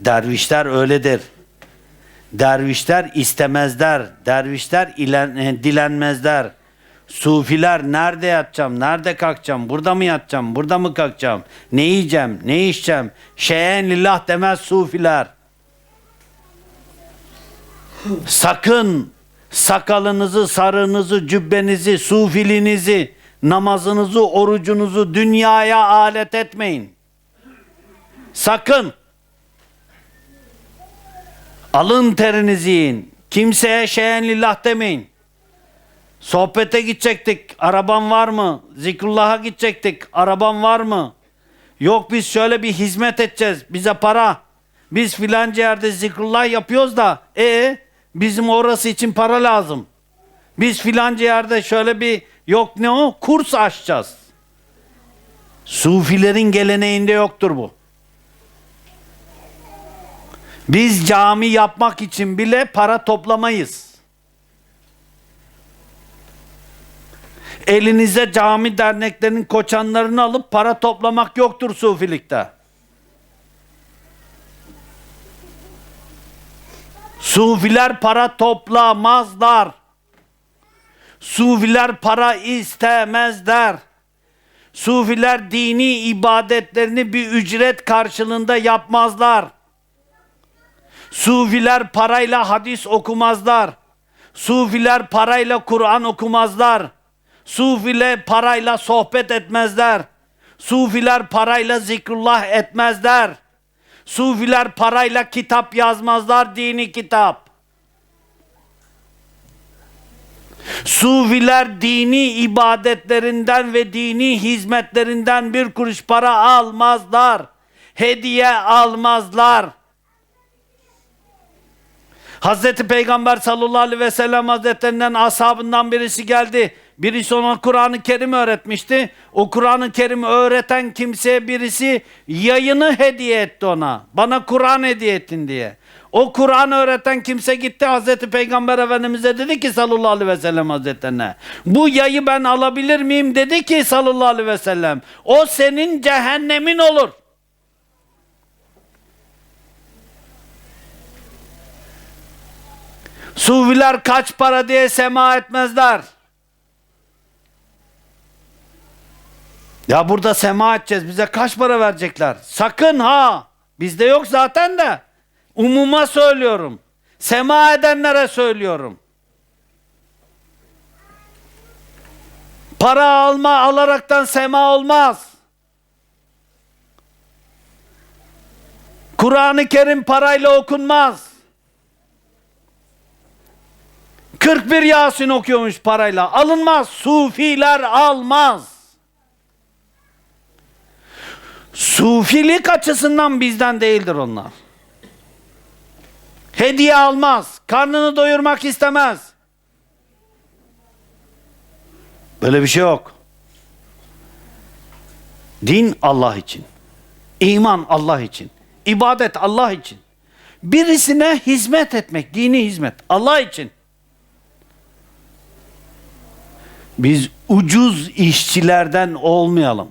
Dervişler öyledir. Dervişler istemezler. Dervişler e, dilenmezler. Sufiler nerede yatacağım, nerede kalkacağım, burada mı yatacağım, burada mı kalkacağım, ne yiyeceğim, ne içeceğim, şeyen lillah demez sufiler. Sakın sakalınızı, sarığınızı, cübbenizi, sufilinizi, namazınızı, orucunuzu dünyaya alet etmeyin. Sakın. Alın terinizi yiyin. Kimseye şeyen lillah demeyin. Sohbete gidecektik. Araban var mı? Zikrullah'a gidecektik. Araban var mı? Yok biz şöyle bir hizmet edeceğiz. Bize para. Biz filanca yerde zikrullah yapıyoruz da e bizim orası için para lazım. Biz filanca yerde şöyle bir yok ne o kurs açacağız. Sufilerin geleneğinde yoktur bu. Biz cami yapmak için bile para toplamayız. Elinize cami derneklerinin koçanlarını alıp para toplamak yoktur sufilikte. Sufiler para toplamazlar. Sufiler para istemezler. Sufiler dini ibadetlerini bir ücret karşılığında yapmazlar. Sufiler parayla hadis okumazlar. Sufiler parayla Kur'an okumazlar. Sufiler parayla sohbet etmezler. Sufiler parayla zikrullah etmezler. Sufiler parayla kitap yazmazlar, dini kitap. Sufiler dini ibadetlerinden ve dini hizmetlerinden bir kuruş para almazlar. Hediye almazlar. Hazreti Peygamber sallallahu aleyhi ve sellem hazretlerinden ashabından birisi geldi. Birisi ona Kur'an-ı Kerim öğretmişti. O Kur'an-ı Kerim öğreten kimseye birisi yayını hediye etti ona. Bana Kur'an hediye ettin diye. O Kur'an öğreten kimse gitti Hazreti Peygamber Efendimiz'e dedi ki sallallahu aleyhi ve sellem hazretlerine. Bu yayı ben alabilir miyim dedi ki sallallahu aleyhi ve sellem. O senin cehennemin olur. Sufiler kaç para diye sema etmezler. Ya burada sema edeceğiz. Bize kaç para verecekler? Sakın ha. Bizde yok zaten de. Umuma söylüyorum. Sema edenlere söylüyorum. Para alma alaraktan sema olmaz. Kur'an-ı Kerim parayla okunmaz. 41 Yasin okuyormuş parayla. Alınmaz. Sufiler almaz. Sufilik açısından bizden değildir onlar. Hediye almaz. Karnını doyurmak istemez. Böyle bir şey yok. Din Allah için. İman Allah için. İbadet Allah için. Birisine hizmet etmek, dini hizmet Allah için. Biz ucuz işçilerden olmayalım.